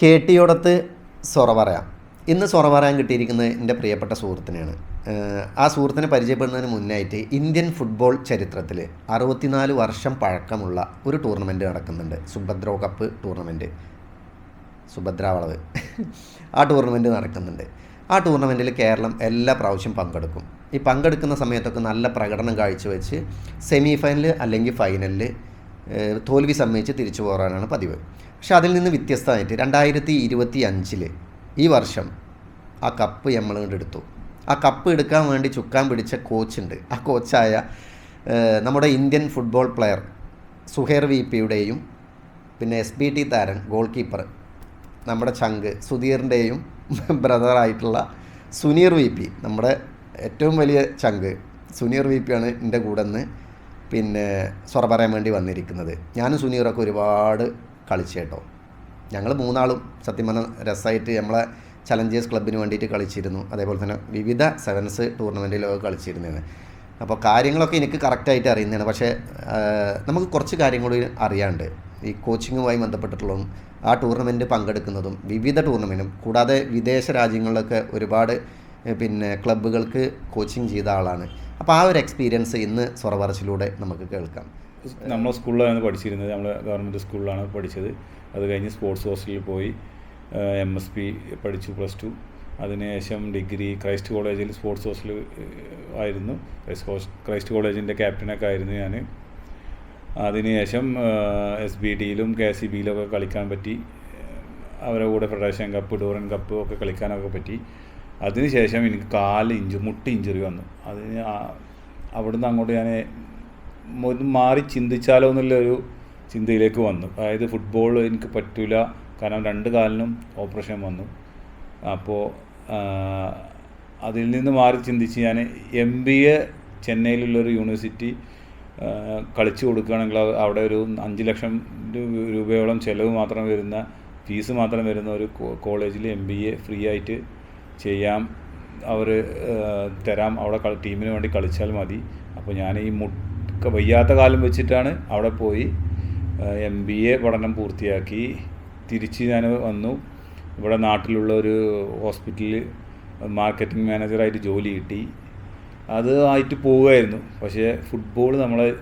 K ടിയോടത്ത് സൊറ പറയാം. ഇന്ന് സൊറ പറയാൻ കിട്ടിയിരിക്കുന്നത് എന്റെ പ്രിയപ്പെട്ട സുഹൃത്തിനെയാണ്. ആ സുഹൃത്തിനെ പരിചയപ്പെടുന്നതിന് മുന്നായിട്ട് ഇന്ത്യൻ ഫുട്ബോൾ ചരിത്രത്തിൽ അറുപത്തിനാല് വർഷം പഴക്കമുള്ള ഒരു ടൂർണമെന്റ് നടക്കുന്നുണ്ട്. സുഭദ്രോ കപ്പ് ടൂർണമെന്റ് സുഭദ്രാവളവ് ആ ടൂർണമെന്റ് നടക്കുന്നുണ്ട്. ആ ടൂർണമെന്റിൽ കേരളം എല്ലാ പ്രാവശ്യം പങ്കെടുക്കും. ഈ പങ്കെടുക്കുന്ന സമയത്തൊക്കെ നല്ല പ്രകടനം കാഴ്ചവെച്ച് സെമി ഫൈനൽ അല്ലെങ്കിൽ ഫൈനലിൽ തോൽവി സമ്മതിച്ച് തിരിച്ചു പോകാനാണ് പതിവ്. പക്ഷെ അതിൽ നിന്ന് വ്യത്യസ്തമായിട്ട് രണ്ടായിരത്തി ഇരുപത്തി അഞ്ചിൽ ഈ വർഷം ആ കപ്പ് നമ്മൾ എടുത്തു. ആ കപ്പ് എടുക്കാൻ വേണ്ടി ചുക്കാൻ പിടിച്ച കോച്ചുണ്ട്. ആ കോച്ചായ നമ്മുടെ Indian football player Suheer V പിയുടെയും പിന്നെ എസ് ബി ടി താരൻ ഗോൾ കീപ്പർ നമ്മുടെ ചങ്ക് സുധീറിന്റെയും ബ്രദറായിട്ടുള്ള സുനീർ വി പി നമ്മുടെ ഏറ്റവും വലിയ ചങ്ക് സുനീർ വി പിയാണ് എന്റെ കൂടെ നിന്ന് പിന്നെ സ്വറ പറയാൻ വേണ്ടി വന്നിരിക്കുന്നത്. ഞാനും സുനീറൊക്കെ ഒരുപാട് കളിച്ചു കേട്ടോ. ഞങ്ങൾ മൂന്നാളും സത്യം പറഞ്ഞാൽ രസമായിട്ട് നമ്മളെ ചലഞ്ചേഴ്സ് ക്ലബിന് വേണ്ടിയിട്ട് കളിച്ചിരുന്നു. അതേപോലെ തന്നെ വിവിധ സെവൻസ് ടൂർണമെന്റിലൊക്കെ കളിച്ചിരുന്നത് അപ്പോൾ കാര്യങ്ങളൊക്കെ എനിക്ക് കറക്റ്റായിട്ട് അറിയുന്നതാണ്. പക്ഷേ നമുക്ക് കുറച്ച് കാര്യങ്ങൾ അറിയാണ്ട് ഈ കോച്ചിങ്ങുമായി ബന്ധപ്പെട്ടിട്ടുള്ളതും ആ ടൂർണമെന്റ് പങ്കെടുക്കുന്നതും വിവിധ ടൂർണമെന്റും കൂടാതെ വിദേശ രാജ്യങ്ങളിലൊക്കെ ഒരുപാട് പിന്നെ ക്ലബ്ബുകൾക്ക് കോച്ചിങ് ചെയ്ത ആളാണ്. അപ്പോൾ ആ ഒരു എക്സ്പീരിയൻസ് ഇന്ന് സൊറവറച്ചിലൂടെ നമുക്ക് കേൾക്കാം. നമ്മളെ സ്കൂളിലാണ് പഠിച്ചിരുന്നത്. നമ്മൾ ഗവൺമെന്റ് സ്കൂളിലാണ് പഠിച്ചത്. അത് കഴിഞ്ഞ് സ്പോർട്സ് ഹോസ്റ്റലിൽ പോയി എം എസ് പി പഠിച്ചു പ്ലസ് ടു അതിനുശേഷം ഡിഗ്രി ക്രൈസ്റ്റ് കോളേജിൽ സ്പോർട്സ് ഹോസ്റ്റലിൽ ആയിരുന്നു. ക്രൈസ്റ്റ് കോളേജിന്റെ ക്യാപ്റ്റനൊക്കെ ആയിരുന്നു ഞാൻ അതിനുശേഷം എസ് ബി ഡിയിലും കെ സി ബിയിലൊക്കെ കളിക്കാൻ പറ്റി. അവരുടെ കൂടെ ഫെഡറേഷൻ കപ്പ് ഡോറൻ കപ്പ് ഒക്കെ കളിക്കാനൊക്കെ പറ്റി. അതിനുശേഷം എനിക്ക് കാൽ ഇഞ്ചു മുട്ടി ഇഞ്ചുറി വന്നു. അതിന് അവിടുന്ന് അങ്ങോട്ട് ഞാൻ മാറി ചിന്തിച്ചാലോ എന്നുള്ളൊരു ചിന്തയിലേക്ക് വന്നു. അതായത് ഫുട്ബോൾ എനിക്ക് പറ്റില്ല കാരണം രണ്ട് കാലിനും ഓപ്പറേഷൻ വന്നു. അപ്പോൾ അതിൽ നിന്ന് മാറി ചിന്തിച്ച് ഞാൻ എം ബി എ ചെന്നൈയിലുള്ളൊരു യൂണിവേഴ്സിറ്റി കളിച്ചു കൊടുക്കുകയാണെങ്കിൽ അവിടെ ഒരു അഞ്ച് ലക്ഷം രൂപയോളം ചിലവ് മാത്രം വരുന്ന ഫീസ് മാത്രം വരുന്ന ഒരു കോളേജിൽ എം ബി എ ഫ്രീ ആയിട്ട് ചെയ്യാം. അവർ തരാം. അവിടെ ടീമിന് വേണ്ടി കളിച്ചാൽ മതി. അപ്പോൾ ഞാൻ ഈ മുട്ട വയ്യാത്ത കാലം വെച്ചിട്ടാണ് അവിടെ പോയി. എം ബി എ പഠനം പൂർത്തിയാക്കി. തിരിച്ച് ഞാൻ വന്നു. ഇവിടെ നാട്ടിലുള്ള ഒരു ഹോസ്പിറ്റലിൽ മാർക്കറ്റിംഗ് മാനേജറായിട്ട് ജോലി കിട്ടി. അത് ആയിട്ട് പോവുമായിരുന്നു പക്ഷേ ഫുട്ബോൾ നമ്മളെ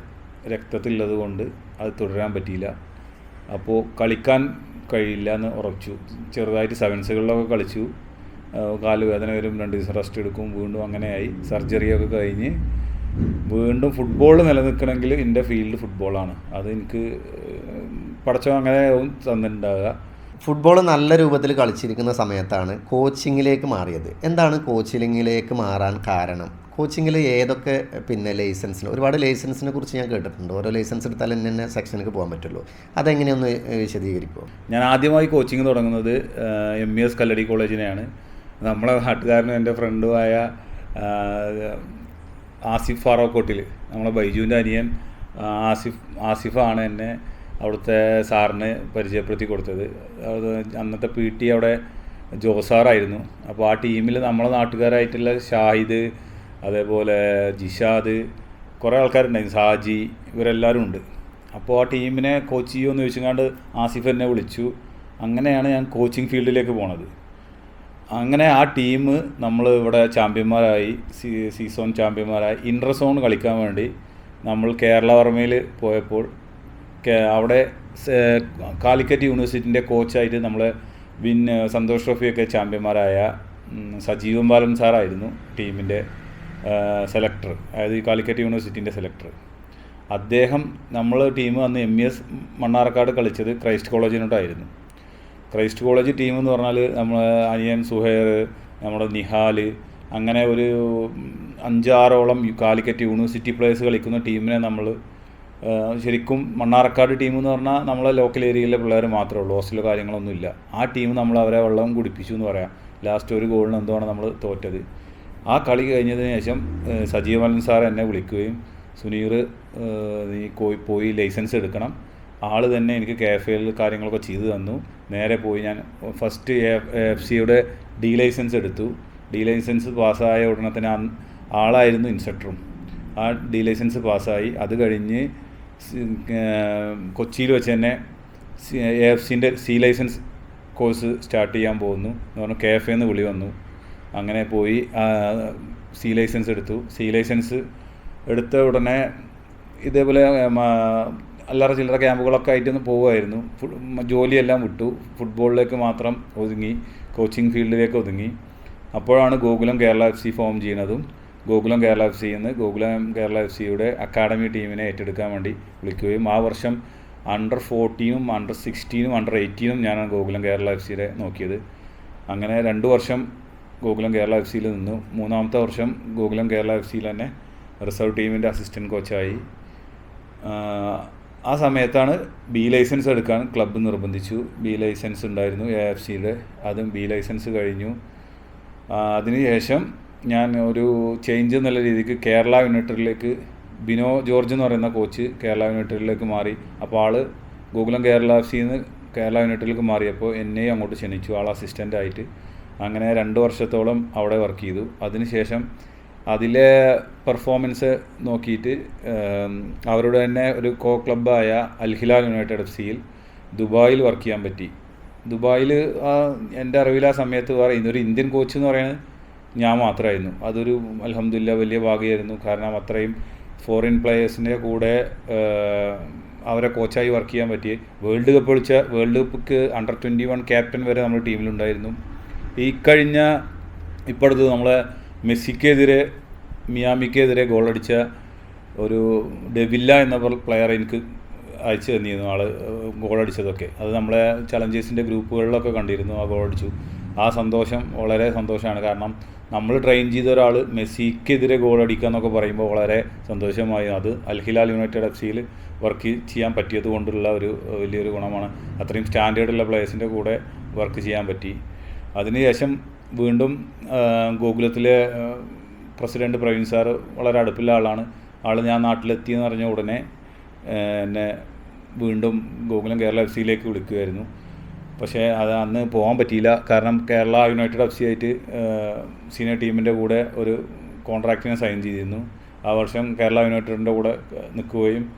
രക്തത്തിലുള്ളത് കൊണ്ട് അത് തുടരാൻ പറ്റിയില്ല. അപ്പോൾ കളിക്കാൻ കഴിയില്ല എന്ന് ഉറച്ചു ചെറുതായിട്ട് സെവൻസുകളിലൊക്കെ കളിച്ചു. കാലുവേദന കാൽ വേദന വരും രണ്ട് ദിവസം റെസ്റ്റ് എടുക്കും വീണ്ടും അങ്ങനെയായി. സർജറിയൊക്കെ കഴിഞ്ഞ് വീണ്ടും ഫുട്ബോൾ നിലനിൽക്കണമെങ്കിൽ എന്റെ ഫീൽഡ് ഫുട്ബോളാണ് അത് എനിക്ക് പടച്ചോ അങ്ങനെ തന്നിട്ടുണ്ടാവുക. ഫുട്ബോൾ നല്ല രൂപത്തിൽ കളിച്ചിരിക്കുന്ന സമയത്താണ് കോച്ചിങ്ങിലേക്ക് മാറിയത്. എന്താണ് കോച്ചിങ്ങിലേക്ക് മാറാൻ കാരണം? കോച്ചിങ്ങിൽ ഏതൊക്കെ പിന്നെ ലൈസൻസിന് ഒരുപാട് ലൈസൻസിനെ കുറിച്ച് ഞാൻ കേട്ടിട്ടുണ്ട്. ഓരോ ലൈസൻസ് എടുത്താൽ എന്നെ തന്നെ സെക്ഷനിലേക്ക് പോകാൻ പറ്റുള്ളൂ. അതെങ്ങനെയൊന്ന് വിശദീകരിക്കുമോ ഞാൻ ആദ്യമായി കോച്ചിങ് തുടങ്ങുന്നത് എം ഇ എസ് കല്ലടി കോളേജിനെയാണ് നമ്മളെ നാട്ടുകാരനും എന്റെ ഫ്രണ്ടുമായ ആസിഫ് ഫാറോക്കോട്ടിൽ നമ്മളെ ബൈജുവിന്റെ അനിയൻ ആസിഫ് ആസിഫാണ് എന്നെ അവിടുത്തെ സാറിന് പരിചയപ്പെടുത്തി കൊടുത്തത്. അത് അന്നത്തെ പി ടി അവിടെ ജോസാറായിരുന്നു അപ്പോൾ ആ ടീമിൽ നമ്മളെ നാട്ടുകാരായിട്ടുള്ള ഷാഹിദ് അതേപോലെ ജിഷാദ് കുറേ ആൾക്കാരുണ്ടായിരുന്നു. സാജി ഇവരെല്ലാവരും ഉണ്ട്. അപ്പോൾ ആ ടീമിനെ കോച്ച് ചെയ്യുമെന്ന് ചോദിച്ചുകൊണ്ട് ആസിഫ് എന്നെ വിളിച്ചു. അങ്ങനെയാണ് ഞാൻ കോച്ചിങ് ഫീൽഡിലേക്ക് പോണത്. അങ്ങനെ ആ ടീം നമ്മൾ ഇവിടെ ചാമ്പ്യന്മാരായി സീസൺ ചാമ്പ്യന്മാരായി ഇന്റർ സോൺ കളിക്കാൻ വേണ്ടി നമ്മൾ കേരള വർമ്മയിൽ പോയപ്പോൾ അവിടെ കാലിക്കറ്റ് യൂണിവേഴ്സിറ്റിന്റെ കോച്ചായിട്ട് നമ്മളെ വിൻ സന്തോഷ് ട്രോഫിയൊക്കെ ചാമ്പ്യന്മാരായ സജീവൻ ബാലൻ സാറായിരുന്നു ടീമിന്റെ സെലക്ടർ അതായത് ഈ കാലിക്കറ്റ് യൂണിവേഴ്സിറ്റിന്റെ സെലക്ടർ അദ്ദേഹം നമ്മൾ ടീം അന്ന് എം ഇ എസ് മണ്ണാർക്കാട് കളിച്ചത് ക്രൈസ്റ്റ് കോളേജിനോട്ടായിരുന്നു ക്രൈസ്റ്റ് കോളേജ് ടീം എന്ന് പറഞ്ഞാൽ നമ്മൾ അനിയൻ സുഹൈർ നമ്മുടെ നിഹാൽ അങ്ങനെ ഒരു അഞ്ചാറോളം കാലിക്കറ്റ് യൂണിവേഴ്സിറ്റി പ്ലേയേഴ്സ് കളിക്കുന്ന ടീമിനെ നമ്മൾ ശരിക്കും മണ്ണാർക്കാട് ടീം എന്ന് പറഞ്ഞാൽ നമ്മളെ ലോക്കൽ ഏരിയയിലെ പിള്ളേർ മാത്രമേ ഉള്ളൂ. ഹോസ്റ്റലോ കാര്യങ്ങളൊന്നുമില്ല ആ ടീം നമ്മൾ അവരെ വെള്ളം കുടിപ്പിച്ചു എന്ന് പറയാം. ലാസ്റ്റ് ഒരു ഗോളിന് എന്തുവാണ് നമ്മൾ തോറ്റത്? ആ കളി കഴിഞ്ഞതിന് ശേഷം സജീവ് മലൻ സാർ എന്നെ വിളിക്കുകയും സുനീർ നീ പോയി ലൈസൻസ് എടുക്കണം. ആൾ തന്നെ എനിക്ക് കെ എഫ് എൽ കാര്യങ്ങളൊക്കെ ചെയ്തു തന്നു. നേരെ പോയി ഞാൻ ഫസ്റ്റ് എഫ് സിയുടെ ഡി ലൈസൻസ് എടുത്തു. ഡി ലൈസൻസ് പാസ്സായ ഉടനെ തന്നെ ആളായിരുന്നു ഇൻസ്ട്രക്ടറും. ആ ഡി ലൈസൻസ് പാസ്സായി. അത് കഴിഞ്ഞ് കൊച്ചിയിൽ വെച്ച് തന്നെ എ എഫ് സിന്റെ സി ലൈസൻസ് കോഴ്സ് സ്റ്റാർട്ട് ചെയ്യാൻ പോകുന്നു എന്ന് പറഞ്ഞു എഫ് എന്ന് വിളി വന്നു. അങ്ങനെ പോയി സി ലൈസൻസ് എടുത്തു. സി ലൈസൻസ് എടുത്ത ഉടനെ ഇതേപോലെ അല്ലറ ചില്ലറ ക്യാമ്പുകളൊക്കെ ആയിട്ടൊന്ന് പോവുമായിരുന്നു. ജോലിയെല്ലാം വിട്ടു. ഫുട്ബോളിലേക്ക് മാത്രം ഒതുങ്ങി. കോച്ചിങ് ഫീൽഡിലേക്ക് ഒതുങ്ങി. അപ്പോഴാണ് Gokulam Kerala F C form ചെയ്യുന്നതും ഗോകുലം കേരള എഫ് സി എന്ന് ഗോകുലം കേരള എഫ് സിയുടെ അക്കാഡമി ടീമിനെ ഏറ്റെടുക്കാൻ വേണ്ടി വിളിക്കുകയും ആ വർഷം അണ്ടർ ഫോർട്ടീനും അണ്ടർ സിക്സ്റ്റീനും അണ്ടർ എയ്റ്റീനും ഞാനാണ് ഗോകുലം കേരള എഫ് സിയുടെ നോക്കിയത്. അങ്ങനെ രണ്ട് വർഷം ഗോകുലം കേരള എഫ് സിയിൽ നിന്നു. മൂന്നാമത്തെ വർഷം ഗോകുലം കേരള എഫ് സിയിൽ തന്നെ റിസർവ് ടീമിന്റെ അസിസ്റ്റന്റ് കോച്ചായി ആ സമയത്താണ് ബി ലൈസൻസ് എടുക്കാൻ ക്ലബ്ബ് നിർബന്ധിച്ചു. ബി ലൈസൻസ് ഉണ്ടായിരുന്നു എ എഫ് സിയുടെ അതും ബി ലൈസൻസ് കഴിഞ്ഞു. അതിനുശേഷം ഞാൻ ഒരു ചേഞ്ച് എന്നുള്ള രീതിക്ക് കേരള യൂണിറ്ററിലേക്ക് ബിനോ ജോർജ് എന്ന് പറയുന്ന കോച്ച് കേരള യൂണിറ്ററിലേക്ക് മാറി. അപ്പോൾ ആൾ ഗോകുലം കേരള എഫ് സിന്ന് കേരള യുണൈറ്റഡിലേക്ക് മാറിയപ്പോൾ എന്നെയും അങ്ങോട്ട് ക്ഷണിച്ചു. ആൾ അസിസ്റ്റന്റ് ആയിട്ട്. അങ്ങനെ രണ്ട് വർഷത്തോളം അവിടെ വർക്ക് ചെയ്തു. അതിനുശേഷം അതിലെ പെർഫോമൻസ് നോക്കിയിട്ട് അവരോട് തന്നെ ഒരു കോ ക്ലബ്ബായ അൽഹിലാൽ യുണൈറ്റഡ് എഫ് സിയിൽ ദുബായിൽ വർക്ക് ചെയ്യാൻ പറ്റി. ദുബായിൽ എന്റെ അറിവിൽ ആ സമയത്ത് പറയുന്ന ഒരു ഇന്ത്യൻ കോച്ച് എന്ന് പറയുന്നത് ഞാൻ മാത്രമായിരുന്നു. അതൊരു അലഹമില്ല വലിയ ഭാഗ്യമായിരുന്നു. കാരണം അത്രയും ഫോറിൻ പ്ലേയേഴ്സിന്റെ കൂടെ അവരെ കോച്ചായി വർക്ക് ചെയ്യാൻ പറ്റി വേൾഡ് കപ്പ് കളിച്ച വേൾഡ് കപ്പ്ക്ക് അണ്ടർ ട്വന്റി വൺ ക്യാപ്റ്റൻ വരെ നമ്മുടെ ടീമിലുണ്ടായിരുന്നു ഈ കഴിഞ്ഞ ഇപ്പോഴത്തെ നമ്മളെ മെസ്സിക്കെതിരെ മിയാമിക്കെതിരെ ഗോളടിച്ച ഒരു ഡെവില്ല എന്ന പ്ലെയർ എനിക്ക് അയച്ചു തന്നിരുന്നു. ആൾ ഗോളടിച്ചതൊക്കെ. അത് നമ്മളെ ചലഞ്ചേഴ്സിന്റെ ഗ്രൂപ്പുകളിലൊക്കെ കണ്ടിരുന്നു. ആ ഗോളടിച്ചു. ആ സന്തോഷം വളരെ സന്തോഷമാണ്. കാരണം നമ്മൾ ട്രെയിൻ ചെയ്ത ഒരാൾ മെസ്സിക്കെതിരെ ഗോളടിക്കുക എന്നൊക്കെ പറയുമ്പോൾ വളരെ സന്തോഷമായി. അത് അൽഹിലാൽ യുണൈറ്റഡ് എഫ് സിയിൽ വർക്ക് ചെയ്യാൻ പറ്റിയത് കൊണ്ടുള്ള ഒരു വലിയൊരു ഗുണമാണ്. അത്രയും സ്റ്റാൻഡേർഡുള്ള പ്ലേയേഴ്സിന്റെ കൂടെ വർക്ക് ചെയ്യാൻ പറ്റി. അതിനുശേഷം വീണ്ടും ഗോകുലത്തിലെ പ്രസിഡന്റ് പ്രവീൺ സാർ വളരെ അടുപ്പുള്ള ആളാണ്. ആൾ ഞാൻ നാട്ടിലെത്തിയെന്ന് അറിഞ്ഞ ഉടനെ എന്നെ വീണ്ടും ഗോകുലം കേരള എഫ് സിയിലേക്ക് വിളിക്കുമായിരുന്നു പക്ഷേ അത് അന്ന് പോകാൻ പറ്റിയില്ല. കാരണം കേരള യുണൈറ്റഡ് എഫ് സി ആയിട്ട് സീനിയർ ടീമിന്റെ കൂടെ ഒരു കോൺട്രാക്റ്റിനെ സൈൻ ചെയ്തിരുന്നു. ആ വർഷം കേരള യുണൈറ്റഡിന്റെ കൂടെ നിൽക്കുകയും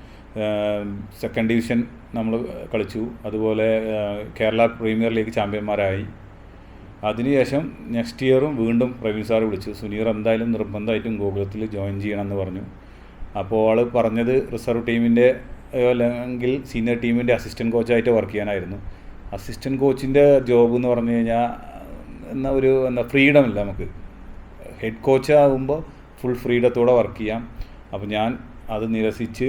സെക്കൻഡ് ഡിവിഷൻ നമ്മൾ കളിച്ചു. അതുപോലെ കേരള പ്രീമിയർ ലീഗ് ചാമ്പ്യന്മാരായി. അതിനുശേഷം നെക്സ്റ്റ് ഇയറും വീണ്ടും പ്രവീൺ സാർ വിളിച്ചു. സുനീർ എന്തായാലും നിർബന്ധമായിട്ടും ഗോകുലത്തിൽ ജോയിൻ ചെയ്യണമെന്ന് പറഞ്ഞു. അപ്പോൾ ആൾ പറഞ്ഞത് റിസർവ് ടീമിന്റെ അല്ലെങ്കിൽ സീനിയർ ടീമിന്റെ അസിസ്റ്റന്റ് കോച്ചായിട്ട് വർക്ക് ചെയ്യാനായിരുന്നു. അസിസ്റ്റന്റ് കോച്ചിന്റെ ജോബ് എന്ന് പറഞ്ഞു കഴിഞ്ഞാൽ എന്നാ ഒരു എന്താ ഫ്രീഡം ഇല്ല നമുക്ക്. ഹെഡ് കോച്ച് ആകുമ്പോൾ ഫുൾ ഫ്രീഡത്തോടെ വർക്ക് ചെയ്യാം. അപ്പോൾ ഞാൻ അത് നിരസിച്ച്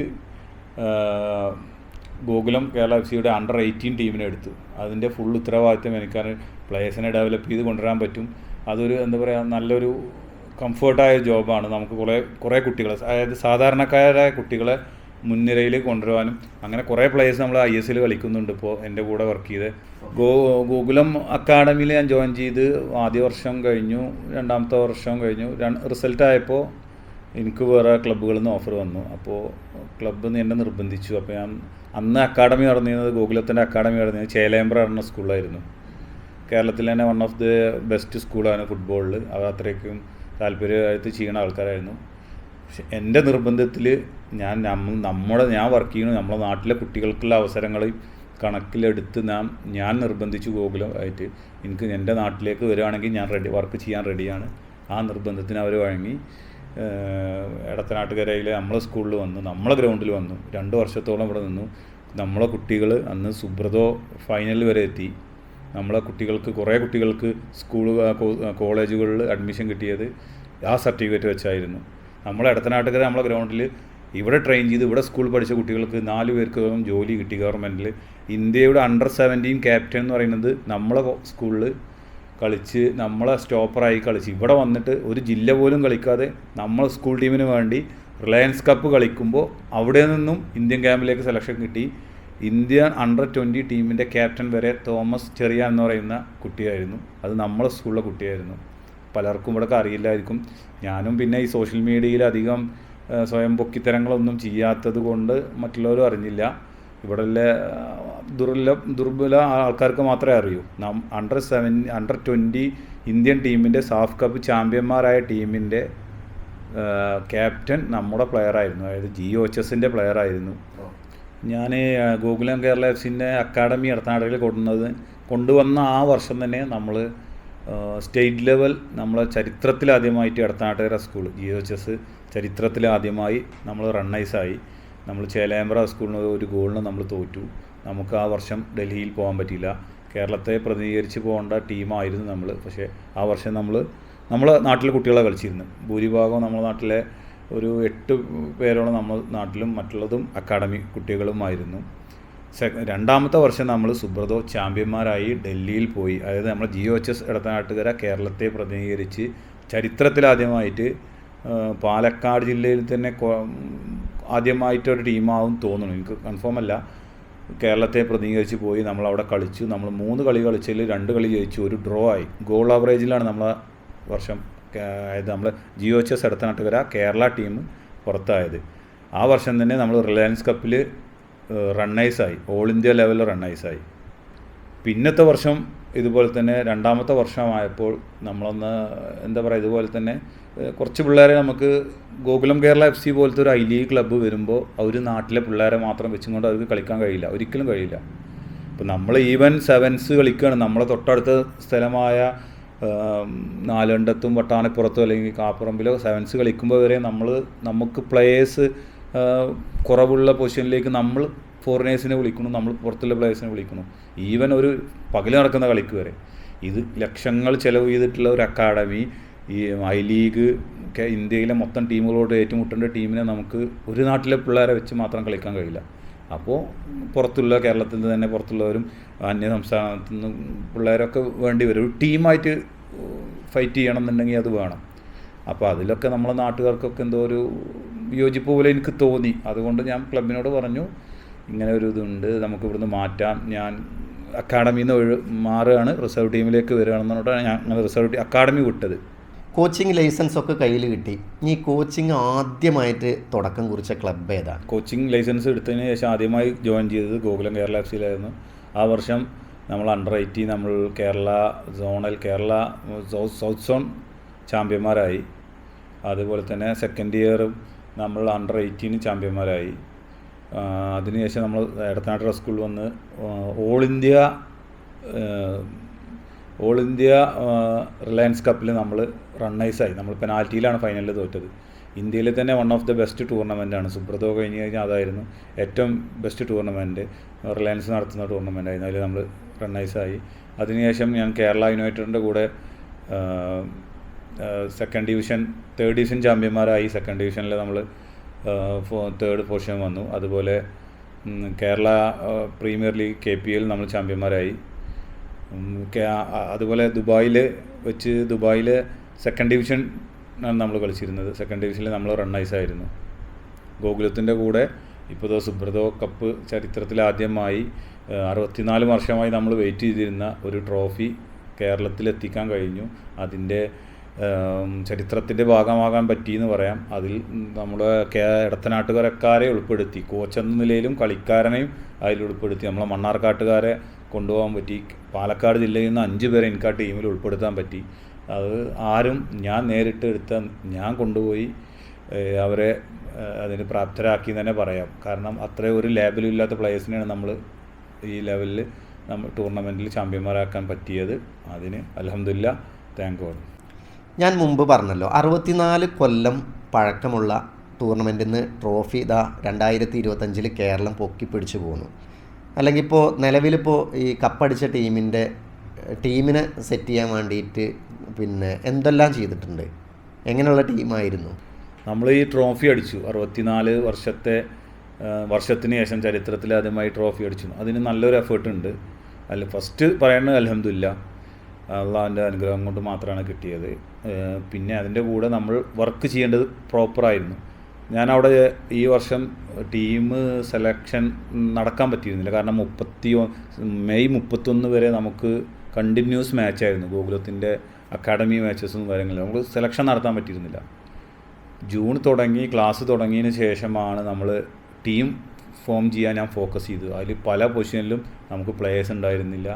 ഗോകുലം കേരള എഫ് സിയുടെ അണ്ടർ എയ്റ്റീൻ ടീമിനെ എടുത്തു. അതിന്റെ ഫുൾ ഉത്തരവാദിത്തം എനിക്കാണ് പ്ലേയേഴ്സിനെ ഡെവലപ്പ് ചെയ്ത് കൊണ്ടുവരാൻ പറ്റും. അതൊരു എന്താ പറയുക നല്ലൊരു കംഫർട്ടായ ജോബാണ് നമുക്ക് കുറേ കുറേ കുട്ടികളെ അതായത് സാധാരണക്കാരായ കുട്ടികളെ മുൻനിരയിൽ കൊണ്ടുവരാനും അങ്ങനെ കുറേ പ്ലേയേഴ്സ് നമ്മൾ ഐ എസ് എൽ കളിക്കുന്നുണ്ട് ഇപ്പോൾ എന്റെ കൂടെ വർക്ക് ചെയ്ത്. ഗോ ഗോകുലം അക്കാഡമിയിൽ ഞാൻ ജോയിൻ ചെയ്ത് ആദ്യ വർഷം കഴിഞ്ഞു രണ്ടാമത്തെ വർഷം കഴിഞ്ഞു റിസൾട്ട് ആയപ്പോൾ എനിക്ക് വേറെ ക്ലബ്ബുകളിൽ നിന്ന് ഓഫർ വന്നു. അപ്പോൾ ക്ലബ്ബ് എന്നെ നിർബന്ധിച്ചു. അപ്പോൾ ഞാൻ അന്ന് അക്കാഡമി നടന്നിരുന്നത് ഗോകുലത്തിന്റെ അക്കാഡമി നടന്നിരുന്നത് ചേലേമ്പ്ര പറഞ്ഞ സ്കൂളായിരുന്നു കേരളത്തിൽ തന്നെ വൺ ഓഫ് ദി ബെസ്റ്റ് സ്കൂളാണ് ഫുട്ബോളിൽ അവർ അത്രയ്ക്കും താല്പര്യമായിട്ട് ചെയ്യുന്ന ആൾക്കാരായിരുന്നു. പക്ഷെ എന്റെ നിർബന്ധത്തിൽ ഞാൻ നമ്മ നമ്മുടെ ഞാൻ വർക്ക് ചെയ്യുന്നു നമ്മുടെ നാട്ടിലെ കുട്ടികൾക്കുള്ള അവസരങ്ങൾ കണക്കിലെടുത്ത് നാം ഞാൻ നിർബന്ധിച്ചു ഗോകുലം ആയിട്ട് എനിക്ക് എന്റെ നാട്ടിലേക്ക് വരികയാണെങ്കിൽ ഞാൻ റെഡി വർക്ക് ചെയ്യാൻ റെഡിയാണ് ആ നിർബന്ധത്തിന് അവർ വഴങ്ങി. ഇടത്തനാട്ടുകരയിൽ നമ്മളെ സ്കൂളിൽ വന്നു നമ്മളെ ഗ്രൗണ്ടിൽ വന്നു. രണ്ട് വർഷത്തോളം ഇവിടെ നിന്നു. നമ്മളെ കുട്ടികൾ അന്ന് സുബ്രതോ ഫൈനൽ വരെ എത്തി. നമ്മളെ കുട്ടികൾക്ക് കുറേ കുട്ടികൾക്ക് സ്കൂൾ കോളേജുകളിൽ അഡ്മിഷൻ കിട്ടിയത് ആ സർട്ടിഫിക്കറ്റ് വെച്ചായിരുന്നു. നമ്മളെ ഇടത്തനാട്ടുകാരെ നമ്മളെ ഗ്രൗണ്ടിൽ ഇവിടെ ട്രെയിൻ ചെയ്ത് ഇവിടെ സ്കൂൾ പഠിച്ച കുട്ടികൾക്ക് നാല് പേർക്കും ജോലി കിട്ടി ഗവൺമെന്റിൽ ഇന്ത്യയുടെ അണ്ടർ സെവന്റീൻ ക്യാപ്റ്റൻ എന്ന് പറയുന്നത് നമ്മളെ സ്കൂളിൽ കളിച്ച് നമ്മളെ സ്റ്റോപ്പറായി കളിച്ച്. ഇവിടെ വന്നിട്ട് ഒരു ജില്ല പോലും കളിക്കാതെ നമ്മളെ സ്കൂൾ ടീമിന് വേണ്ടി റിലയൻസ് കപ്പ് കളിക്കുമ്പോൾ അവിടെ നിന്നും ഇന്ത്യൻ ക്യാമ്പിലേക്ക് സെലക്ഷൻ കിട്ടി. ഇന്ത്യൻ അണ്ടർ ട്വന്റി ടീമിന്റെ ക്യാപ്റ്റൻ വരെ തോമസ് ചെറിയ എന്ന് പറയുന്ന കുട്ടിയായിരുന്നു. അത് നമ്മളെ സ്കൂളിലെ കുട്ടിയായിരുന്നു. പലർക്കും ഇവിടെ അറിയില്ലായിരിക്കും. ഞാനും പിന്നെ ഈ സോഷ്യൽ മീഡിയയിൽ അധികം സ്വയം പൊക്കിത്തരങ്ങളൊന്നും ചെയ്യാത്തത് കൊണ്ട് മറ്റുള്ളവരും അറിഞ്ഞില്ല. ഇവിടെയുള്ള ദുർല ദുർബല ആൾക്കാർക്ക് മാത്രമേ അറിയൂ. നാം under seven under twenty Indian ടീമിന്റെ സാഫ് കപ്പ് ചാമ്പ്യന്മാരായ ടീമിന്റെ ക്യാപ്റ്റൻ നമ്മുടെ പ്ലെയറായിരുന്നു അതായത് ജി ഒ എച്ച് എസിന്റെ പ്ലെയറായിരുന്നു ഞാൻ ഗോകുലം കേരള എഫ് സിന്റെ അക്കാഡമി ഇടത്തനാടകയിൽ കൊണ്ടുവന്നത്. കൊണ്ടുവന്ന ആ വർഷം തന്നെ നമ്മൾ സ്റ്റേറ്റ് ലെവൽ നമ്മളെ ചരിത്രത്തിലാദ്യമായിട്ട് Edathanattukara school G H S ചരിത്രത്തിലാദ്യമായി നമ്മൾ റണ്ണൈസായി നമ്മൾ ചേലേമ്പ്ര സ്കൂളിന് ഒരു ഗോളിന് നമ്മൾ തോറ്റു. നമുക്ക് ആ വർഷം ഡൽഹിയിൽ പോകാൻ പറ്റിയില്ല. കേരളത്തെ പ്രതിനിധീകരിച്ച് പോകേണ്ട ടീമായിരുന്നു നമ്മൾ പക്ഷേ ആ വർഷം നമ്മൾ നമ്മളെ നാട്ടിലെ കുട്ടികളെ കളിച്ചിരുന്നു. ഭൂരിഭാഗം നമ്മുടെ നാട്ടിലെ ഒരു എട്ട് പേരോളം നമ്മൾ നാട്ടിലും മറ്റുള്ളതും അക്കാഡമി കുട്ടികളുമായിരുന്നു. രണ്ടാമത്തെ വർഷം നമ്മൾ സുബ്രതോ ചാമ്പ്യന്മാരായി ഡൽഹിയിൽ പോയി. അതായത് നമ്മൾ G O H S Edathanattukara കേരളത്തെ പ്രതിനിധീകരിച്ച് ചരിത്രത്തിലാദ്യമായിട്ട് പാലക്കാട് ജില്ലയിൽ തന്നെ ആദ്യമായിട്ടൊരു ടീമാവും തോന്നുന്നു. എനിക്ക് കൺഫേം അല്ല. കേരളത്തെ പ്രതിനിധീകരിച്ച് പോയി നമ്മൾ അവിടെ കളിച്ചു. നമ്മൾ മൂന്ന് കളി കളിച്ചതിൽ രണ്ട് കളി ജയിച്ചു. ഒരു ഡ്രോ ആയി. ഗോൾ ആവറേജിലാണ് നമ്മളെ വർഷം അതായത് നമ്മൾ G O H S Edathanattukara Kerala team പുറത്തായത്. ആ വർഷം തന്നെ നമ്മൾ റിലയൻസ് കപ്പിൽ റണ്ണേഴ്സായി. ഓൾ ഇന്ത്യ ലെവലിൽ റണ്ണേഴ്സായി. പിന്നത്തെ വർഷം ഇതുപോലെ തന്നെ രണ്ടാമത്തെ വർഷമായപ്പോൾ നമ്മളൊന്ന് എന്താ പറയുക ഇതുപോലെ തന്നെ കുറച്ച് പിള്ളേരെ നമുക്ക് ഗോകുലം കേരള എഫ് സി പോലത്തെ ഒരു ഐ ലീഗ് ക്ലബ്ബ് വരുമ്പോൾ അവർ നാട്ടിലെ പിള്ളേരെ മാത്രം വെച്ചും കൊണ്ട് അവർക്ക് കളിക്കാൻ കഴിയില്ല. ഒരിക്കലും കഴിയില്ല. ഇപ്പം നമ്മൾ ഈവൻ സെവൻസ് കളിക്കുകയാണ് നമ്മളെ തൊട്ടടുത്ത സ്ഥലമായ നാലണ്ടത്തും വട്ടാനപ്പുറത്തും അല്ലെങ്കിൽ കാപ്പുറമ്പിലോ സെവൻസ് കളിക്കുമ്പോൾ വരെ നമ്മൾ നമുക്ക് പ്ലേയേഴ്സ് കുറവുള്ള പൊസിഷനിലേക്ക് നമ്മൾ ഫോറിനേഴ്സിനെ വിളിക്കണം നമ്മൾ പുറത്തുള്ള പ്ലേയേഴ്സിനെ വിളിക്കണം ഈവൻ ഒരു പകൽ നടക്കുന്ന കളിക്ക് വരെ. ഇത് ലക്ഷങ്ങൾ ചിലവ് ചെയ്തിട്ടുള്ള ഒരു അക്കാഡമി ഈ ഐ ലീഗ് ഇന്ത്യയിലെ മൊത്തം ടീമുകളോട് ഏറ്റുമുട്ടേണ്ട ടീമിനെ നമുക്ക് ഒരു നാട്ടിലെ പിള്ളേരെ വെച്ച് മാത്രം കളിക്കാൻ കഴിയില്ല. അപ്പോൾ പുറത്തുള്ള കേരളത്തിൽ നിന്ന് തന്നെ പുറത്തുള്ളവരും അന്യ സംസ്ഥാനത്തു നിന്നും പിള്ളേരൊക്കെ വേണ്ടി വരും. ഒരു ടീമായിട്ട് ഫൈറ്റ് ചെയ്യണം എന്നുണ്ടെങ്കിൽ അത് വേണം. അപ്പോൾ അതിലൊക്കെ നമ്മളെ നാട്ടുകാർക്കൊക്കെ എന്തോ ഒരു യോജിപ്പ് പോലെ എനിക്ക് തോന്നി. അതുകൊണ്ട് ഞാൻ ക്ലബിനോട് പറഞ്ഞു ഇങ്ങനെ ഒരു ഇതുണ്ട് നമുക്ക് ഇവിടുന്ന് മാറ്റാം. ഞാൻ അക്കാഡമിയിൽ നിന്ന് മാറുകയാണ് റിസർവ് ടീമിലേക്ക് വരികയാണെന്നോട്ടാണ് ഞാൻ അങ്ങനെ റിസർവ് അക്കാഡമി വിട്ടത്. കോച്ചിങ് ലൈസൻസ് ഒക്കെ കയ്യിൽ കിട്ടി. ഈ കോച്ചിങ് ആദ്യമായിട്ട് തുടക്കം കുറിച്ച ക്ലബ്ബ് ഏതാണ്? കോച്ചിങ് ലൈസൻസ് എടുത്തതിന് ശേഷം ആദ്യമായി ജോയിൻ ചെയ്തത് ഗോകുലം കേരള എഫ് സിയിലായിരുന്നു ആ വർഷം നമ്മൾ അണ്ടർ എയ്റ്റി നമ്മൾ Kerala zonal Kerala south zone ചാമ്പ്യന്മാരായി. അതുപോലെ തന്നെ സെക്കൻഡ് ഇയറും നമ്മൾ അണ്ടർ എയ്റ്റീന് ചാമ്പ്യന്മാരായി. അതിനുശേഷം നമ്മൾ എടത്തനാട്ട് സ്കൂളിൽ വന്ന് all India all India Reliance കപ്പിൽ നമ്മൾ റണ്ണേഴ്സായി നമ്മൾ പെനാൽറ്റിയിലാണ് ഫൈനലിൽ തോറ്റത്. ഇന്ത്യയിലെ തന്നെ വൺ ഓഫ് ദ ബെസ്റ്റ് ടൂർണമെന്റാണ് സുബ്രതോ കഴിഞ്ഞ് കഴിഞ്ഞാൽ അതായിരുന്നു ഏറ്റവും ബെസ്റ്റ് ടൂർണമെന്റ് റിലയൻസ് നടത്തുന്ന ടൂർണമെന്റ് ആയിരുന്നു. അതിൽ നമ്മൾ റണ്ണേഴ്സായി അതിനുശേഷം ഞാൻ കേരള യുണൈറ്റഡിന്റെ കൂടെ സെക്കൻഡ് ഡിവിഷൻ തേർഡ് ഡിവിഷൻ ചാമ്പ്യന്മാരായി. സെക്കൻഡ് ഡിവിഷനിൽ നമ്മൾ തേർഡ് പൊസിഷൻ വന്നു. അതുപോലെ Kerala Premier League K P L നമ്മൾ ചാമ്പ്യന്മാരായി. അതുപോലെ ദുബായിൽ വെച്ച് ദുബായിൽ സെക്കൻഡ് ഡിവിഷൻ ആണ് നമ്മൾ കളിച്ചിരുന്നത്. സെക്കൻഡ് ഡിവിഷനിൽ നമ്മൾ റണ്ണൈസ് ആയിരുന്നു. ഗോകുലത്തിന്റെ കൂടെ ഇപ്പോൾ സുബ്രതോ കപ്പ് ഏഹ്, അറുപത്തിനാല് വർഷമായി നമ്മൾ വെയിറ്റ് ചെയ്തിരുന്ന ഒരു ട്രോഫി കേരളത്തിൽ എത്തിക്കാൻ കഴിഞ്ഞു അതിന്റെ ചരിത്രത്തിന്റെ ഭാഗമാകാൻ പറ്റിയെന്ന് പറയാം. അതിൽ നമ്മുടെ കേ ഇടത്തനാട്ടുകാരക്കാരെ ഉൾപ്പെടുത്തി കോച്ച് എന്ന നിലയിലും കളിക്കാരനെയും അതിൽ ഉൾപ്പെടുത്തി നമ്മളെ മണ്ണാർക്കാട്ടുകാരെ കൊണ്ടുപോകാൻ പറ്റി. പാലക്കാട് ജില്ലയിൽ നിന്ന് അഞ്ച് പേരെ എനിക്ക് ആ ടീമിൽ ഉൾപ്പെടുത്താൻ പറ്റി. അത് ആരും ഞാൻ നേരിട്ട് എടുത്ത ഞാൻ കൊണ്ടുപോയി അവരെ അതിന് പ്രാപ്തരാക്കി തന്നെ പറയാം. കാരണം അത്ര ഒരു ലേബലും ഇല്ലാത്ത പ്ലേയേഴ്സിനെയാണ് നമ്മൾ ഈ ലെവലിൽ നമ്മൾ ടൂർണമെന്റിൽ ചാമ്പ്യന്മാരാക്കാൻ പറ്റിയത്. അതിന് അലഹമില്ല താങ്ക് ഗോഡ്. ഞാൻ മുമ്പ് പറഞ്ഞല്ലോ അറുപത്തിനാല് കൊല്ലം പഴക്കമുള്ള ടൂർണമെന്റിൽ നിന്ന് ട്രോഫി ഇതാ രണ്ടായിരത്തി ഇരുപത്തഞ്ചിൽ കേരളം പൊക്കി പിടിച്ചു പോകുന്നു അല്ലെങ്കിൽ ഇപ്പോൾ നിലവിലിപ്പോൾ ഈ കപ്പടിച്ച ടീമിന്റെ ടീമിനെ സെറ്റ് ചെയ്യാൻ വേണ്ടിയിട്ട് പിന്നെ എന്തെല്ലാം ചെയ്തിട്ടുണ്ട്? എങ്ങനെയുള്ള ടീമായിരുന്നു? നമ്മൾ ഈ ട്രോഫി അടിച്ചു. അറുപത്തിനാല് വർഷത്തെ വർഷത്തിന് ശേഷം ചരിത്രത്തിൽ ആദ്യമായി ട്രോഫി അടിച്ചു. അതിന് നല്ലൊരു എഫേർട്ട് ഉണ്ട്. അല്ല ഫസ്റ്റ് പറയുന്നത് അലഹമില്ല അള്ളാഹിന്റെ അനുഗ്രഹം കൊണ്ട് മാത്രമാണ് കിട്ടിയത്. പിന്നെ അതിന്റെ കൂടെ നമ്മൾ വർക്ക് ചെയ്യേണ്ടത് പ്രോപ്പറായിരുന്നു ഞാൻ അവിടെ ഈ വർഷം ടീം സെലക്ഷൻ നടക്കാൻ പറ്റിയിരുന്നില്ല. കാരണം മുപ്പത്തി മെയ് മുപ്പത്തൊന്ന് വരെ നമുക്ക് കണ്ടിന്യൂസ് മാച്ചായിരുന്നു. ഗോകുലത്തിന്റെ അക്കാഡമി മാച്ചസും കാര്യങ്ങളും. നമുക്ക് സെലക്ഷൻ നടത്താൻ പറ്റിയിരുന്നില്ല. ജൂൺ തുടങ്ങി ക്ലാസ് തുടങ്ങിയതിന് ശേഷമാണ് നമ്മൾ ടീം ഫോം ചെയ്യാൻ ഞാൻ ഫോക്കസ് ചെയ്തു അതിൽ പല പൊസിഷനിലും നമുക്ക് പ്ലേയേഴ്സ് ഉണ്ടായിരുന്നില്ല.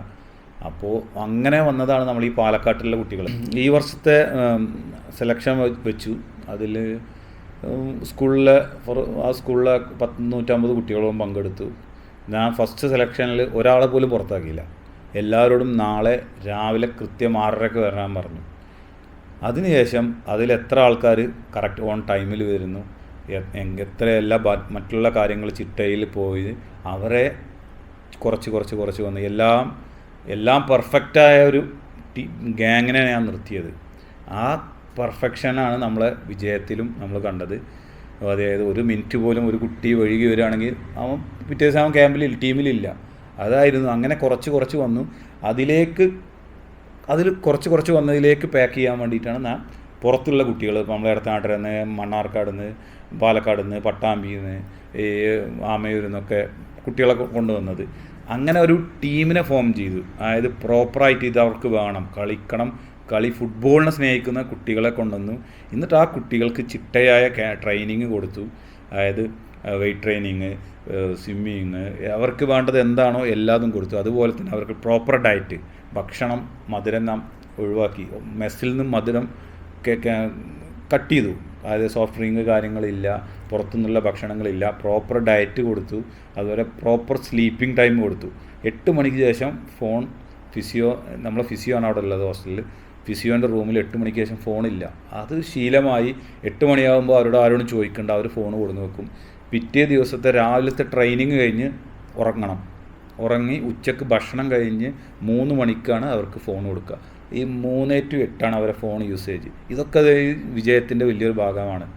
അപ്പോൾ അങ്ങനെ വന്നതാണ് നമ്മൾ ഈ പാലക്കാട്ടിലെ കുട്ടികൾ ഈ വർഷത്തെ സെലക്ഷൻ വെച്ചു. അതിൽ സ്കൂളിലെ ആ സ്കൂളിലെ പത്ത് നൂറ്റമ്പത് കുട്ടികളും പങ്കെടുത്തു. ഞാൻ ഫസ്റ്റ് സെലക്ഷനിൽ ഒരാളെ പോലും പുറത്താക്കിയില്ല. എല്ലാവരോടും നാളെ രാവിലെ കൃത്യം ആറരയ്ക്ക് വരാൻ പറഞ്ഞു. അതിനുശേഷം അതിൽ എത്ര ആൾക്കാർ കറക്റ്റ് ഓൺ ടൈമിൽ വരുന്നു എത്ര എല്ലാ മറ്റുള്ള കാര്യങ്ങൾ ചിട്ടയിൽ പോയി അവരെ കുറച്ച് കുറച്ച് കുറച്ച് വന്ന് എല്ലാം എല്ലാം പെർഫെക്റ്റായ ഒരു ഗ്യാങ്ങിനെ ഞാൻ നിർത്തിയത്. ആ പെർഫെക്ഷനാണ് നമ്മളെ വിജയത്തിലും നമ്മൾ കണ്ടത്. അതായത് ഒരു മിനിറ്റ് പോലും ഒരു കുട്ടി ഒഴുകി വരികയാണെങ്കിൽ അവൻ പിറ്റേ ദിവസം അവൻ ക്യാമ്പിൽ ടീമിലില്ല. അതായിരുന്നു അങ്ങനെ കുറച്ച് കുറച്ച് വന്നു. അതിലേക്ക് അതിൽ കുറച്ച് കുറച്ച് വന്നതിലേക്ക് പാക്ക് ചെയ്യാൻ വേണ്ടിയിട്ടാണ് ഞാൻ പുറത്തുള്ള കുട്ടികൾ ഇപ്പോൾ നമ്മളെ ഇടത്തനാട്ടിൽ നിന്ന് മണ്ണാർക്കാട് നിന്ന് പാലക്കാട് നിന്ന് പട്ടാമ്പിയിൽ നിന്ന് ഈ ആമയൂരിൽ നിന്നൊക്കെ കുട്ടികളെ കൊണ്ടുവന്നത്. അങ്ങനെ ഒരു ടീമിനെ ഫോം ചെയ്തു. അതായത് പ്രോപ്പറായിട്ട് ഇത് അവർക്ക് വേണം. കളിക്കണം കളി ഫുട്ബോളിനെ സ്നേഹിക്കുന്ന കുട്ടികളെ കൊണ്ടുവന്നു. എന്നിട്ട് ആ കുട്ടികൾക്ക് ചിട്ടയായ ട്രെയിനിങ് കൊടുത്തു. അതായത് വെയിറ്റ് ട്രെയിനിങ് സ്വിമ്മിങ് അവർക്ക് വേണ്ടത് എന്താണോ എല്ലാതും കൊടുത്തു. അതുപോലെ തന്നെ അവർക്ക് പ്രോപ്പർ ഡയറ്റ് ഭക്ഷണം മധുരം നാം ഒഴിവാക്കി. മെസ്സിൽ നിന്നും മധുരം കട്ട് ചെയ്തു. അതായത് സോഫ്റ്റ് ഡ്രിങ്ക് കാര്യങ്ങളില്ല പുറത്തുനിന്നുള്ള ഭക്ഷണങ്ങളില്ല പ്രോപ്പർ ഡയറ്റ് കൊടുത്തു. അതുപോലെ പ്രോപ്പർ സ്ലീപ്പിംഗ് ടൈം കൊടുത്തു. എട്ട് മണിക്ക് ശേഷം ഫോൺ ഫിസിയോ നമ്മളെ ഫിസിയോ ആണ് അവിടെ ഉള്ളത് ഹോസ്റ്റലിൽ ഫിസിയോന്റെ റൂമിൽ എട്ട് മണിക്ക് ശേഷം ഫോണില്ല. അത് ശീലമായി എട്ട് മണിയാകുമ്പോൾ അവരോട് ആരോടും ചോദിക്കേണ്ട അവർ ഫോൺ കൊടുന്ന് വെക്കും. പിറ്റേ ദിവസത്തെ രാവിലത്തെ ട്രെയിനിങ് കഴിഞ്ഞ് ഉറങ്ങണം. ഉറങ്ങി ഉച്ചയ്ക്ക് ഭക്ഷണം കഴിഞ്ഞ് മൂന്ന് മണിക്കാണ് അവർക്ക് ഫോൺ കൊടുക്കുക. ഈ മൂന്ന് ടു എട്ടാണ് അവരെ ഫോൺ യൂസേജ്. ഇതൊക്കെ വിജയത്തിന്റെ വലിയൊരു ഭാഗമാണ്.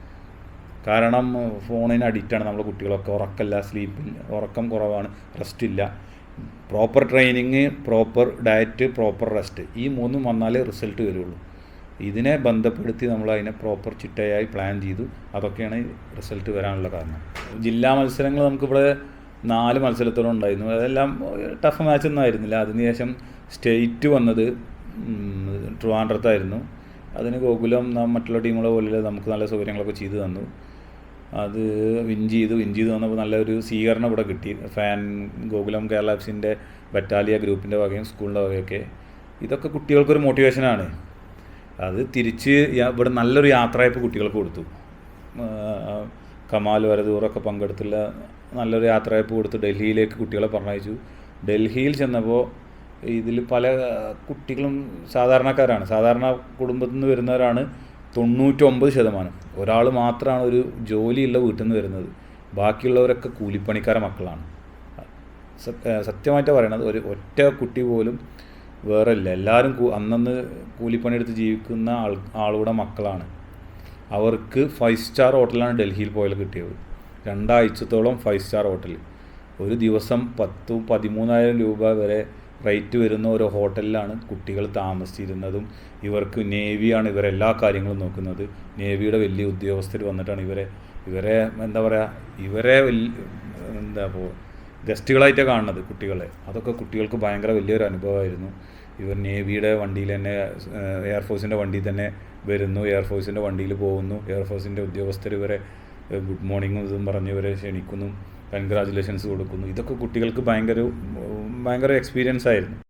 കാരണം ഫോണിന് അഡിക്റ്റാണ് നമ്മുടെ കുട്ടികളൊക്കെ. ഉറക്കമില്ല സ്ലീപ്പില്ല ഉറക്കം കുറവാണ് റെസ്റ്റ് ഇല്ല proper training proper diet proper rest. ഈ മൂന്നും വന്നാലേ റിസൾട്ട് വരുള്ളൂ. ഇതിനെ ബന്ധപ്പെടുത്തി നമ്മൾ അതിനെ പ്രോപ്പർ ചിട്ടയായി പ്ലാൻ ചെയ്തു. അതൊക്കെയാണ് റിസൾട്ട് വരാനുള്ള കാരണം. ജില്ലാ മത്സരങ്ങൾ നമുക്കിവിടെ നാല് മത്സരത്തോളം ഉണ്ടായിരുന്നു. അതെല്ലാം ടഫ് മാച്ച് ഒന്നും ആയിരുന്നില്ല അതിനുശേഷം സ്റ്റേറ്റ് വന്നത് ട്രിവാൻഡ്രത്തായിരുന്നു. അതിന് ഗോകുലം മറ്റുള്ള ടീമുകളെ പോലെ നമുക്ക് നല്ല സൗകര്യങ്ങളൊക്കെ ചെയ്തു തന്നു. അത് വിൻ ചെയ്തു വിൻ ചെയ്ത് വന്നപ്പോൾ നല്ലൊരു സ്വീകരണം ഇവിടെ കിട്ടി. ഫാൻ ഗോകുലം കേരള എഫ്സിന്റെ ബറ്റാലിയ ഗ്രൂപ്പിന്റെ വകയും സ്കൂളിന്റെ വകയൊക്കെ. ഇതൊക്കെ കുട്ടികൾക്കൊരു മോട്ടിവേഷനാണ് അത് തിരിച്ച് ഇവിടെ നല്ലൊരു യാത്രയപ്പ് കുട്ടികൾക്ക് കൊടുത്തു. കമാൽ വരദൂറൊക്കെ പങ്കെടുത്തുള്ള നല്ലൊരു യാത്രയപ്പ് കൊടുത്ത് ഡൽഹിയിലേക്ക് കുട്ടികളെ പറഞ്ഞയച്ചു. ഡൽഹിയിൽ ചെന്നപ്പോൾ ഇതിൽ പല കുട്ടികളും സാധാരണക്കാരാണ്. സാധാരണ കുടുംബത്തിൽ നിന്ന് വരുന്നവരാണ് തൊണ്ണൂറ്റൊമ്പത് ശതമാനം. ഒരാൾ മാത്രമാണ് ഒരു ജോലിയുള്ള വീട്ടിൽ നിന്ന് വരുന്നത്. ബാക്കിയുള്ളവരൊക്കെ കൂലിപ്പണിക്കാരെ മക്കളാണ്. സത്യ സത്യമായിട്ട് പറയണത്. ഒരു ഒറ്റ കുട്ടി പോലും വേറെ ഇല്ല എല്ലാവരും അന്നന്ന് കൂലിപ്പണിയെടുത്ത് ജീവിക്കുന്ന ആൾ ആളുടെ മക്കളാണ്. അവർക്ക് ഫൈവ് സ്റ്റാർ ഹോട്ടലാണ് ഡൽഹിയിൽ പോയാൽ കിട്ടിയത്. രണ്ടാഴ്ചത്തോളം ഫൈവ് സ്റ്റാർ ഹോട്ടൽ. ഒരു ദിവസം പത്തും പതിമൂന്നായിരം രൂപ വരെ റേറ്റ് വരുന്ന ഒരു ഹോട്ടലിലാണ് കുട്ടികൾ താമസിച്ചിരുന്നതും. ഇവർക്ക് നേവിയാണ് ഇവരെ എല്ലാ കാര്യങ്ങളും നോക്കുന്നത്. നേവിയുടെ വലിയ ഉദ്യോഗസ്ഥർ വന്നിട്ടാണ് ഇവരെ ഇവരെ എന്താ പറയുക ഇവരെ എന്താ ഇപ്പോൾ ഗസ്റ്റുകളായിട്ടാണ് കാണുന്നത് കുട്ടികളെ. അതൊക്കെ കുട്ടികൾക്ക് ഭയങ്കര വലിയൊരു അനുഭവമായിരുന്നു. ഇവർ നേവിയുടെ വണ്ടിയിൽ തന്നെ എയർഫോഴ്സിന്റെ വണ്ടിയിൽ തന്നെ വരുന്നു. എയർഫോഴ്സിന്റെ വണ്ടിയിൽ പോകുന്നു. എയർഫോഴ്സിന്റെ ഉദ്യോഗസ്ഥർ ഇവരെ ഗുഡ് മോർണിംഗ് ഇതും പറഞ്ഞ് ഇവരെ ക്ഷണിക്കുന്നു. കൺഗ്രാജുലേഷൻസ് കൊടുക്കുന്നു. ഇതൊക്കെ കുട്ടികൾക്ക് ഭയങ്കര ഭയങ്കര എക്സ്പീരിയൻസ് ആയിരുന്നു.